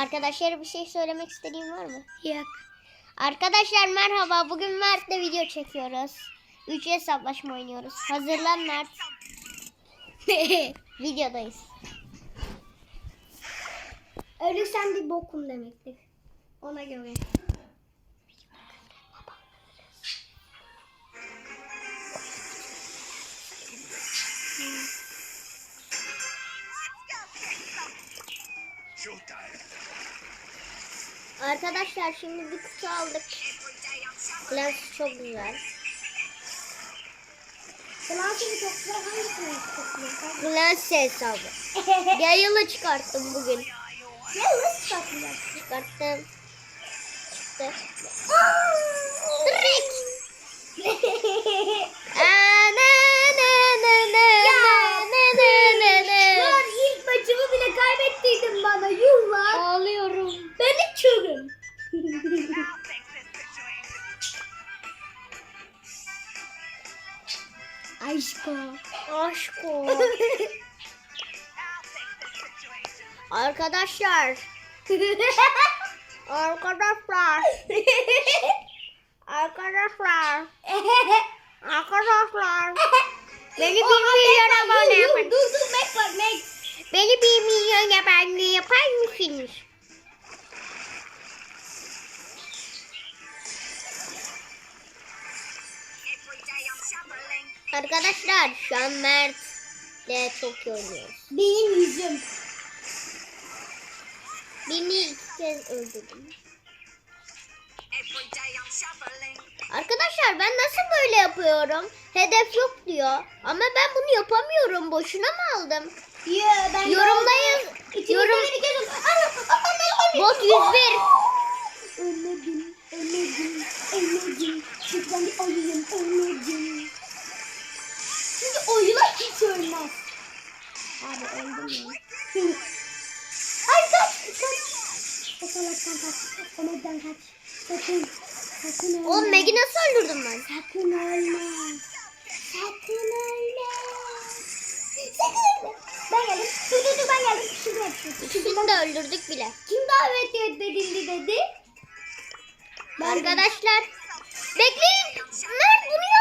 Arkadaşlara bir şey söylemek istediğin var mı? Yok. Arkadaşlar merhaba. Bugün Mert'le video çekiyoruz. Üç hesaplaşma oynuyoruz. Hazırlan Mert. Videodayız. Ölürsen bir bokum demektir. Ona göre. Arkadaşlar şimdi bir kutu aldık. Lens çok güzel. Lens hesabı. Yayılı çıkarttım bugün. Ya nasıl saklayacaksın? Çıkarttım. Çıktı. Direkt. Aa, Ben içiyorum. Aşko. Aşko. Arkadaşlar. Arkadaşlar. Arkadaşlar. Arkadaşlar. Beni bir milyon abone yapın. dur dur Mac var Mac. Beni bir milyon abone Arkadaşlar şu an Mert de çok iyi oynuyoruz. Benim yüzüm. Beni iki kez öldürdüm. Arkadaşlar ben nasıl böyle yapıyorum? Hedef yok diyor. Ama ben bunu yapamıyorum. Boşuna mı aldım? Ya ben Yorumlayın. İçimizde Yorum. Bot 101. Ölmedim, ölmedim, ölmedim. Ben bir ayıyım, ölmedim. Oyuna hiç ölmez. Abi öldüm ya. Ay kaç, kaç. Osalaktan kaç, Omeg'den kaç. Sakın, sakın ölme. Oğlum Meg'i nasıl öldürdüm ben? Sakın ölme. Sakın ölme. Sakın ölme. Ben geldim. Dur dur dur ben geldim. Şuraya yapıştır. İkisini de öldürdük bile. Kim davet edildi dedi? Arkadaşlar. Bekleyin. Mert bunu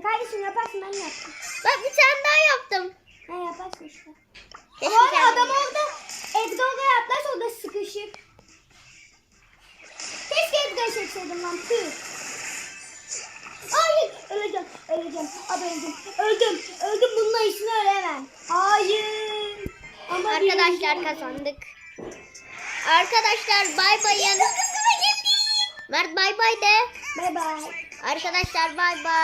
Ya kardeşim yaparsın ben yaptım. Bak bir tane daha yaptım. Ha yaparsın işte. Ama adam orada Edgar'a yaplarsa o da sıkışık. Keşke Edgar'ı çekseydim lan tüh. Hayır öleceğim öleceğim abi öldüm öldüm öldüm bununla işini ölemem. Hayır. Ama Arkadaşlar kazandık. Arkadaşlar bay bayın. Mert bay bay de. Bay bay. Arkadaşlar bay bay.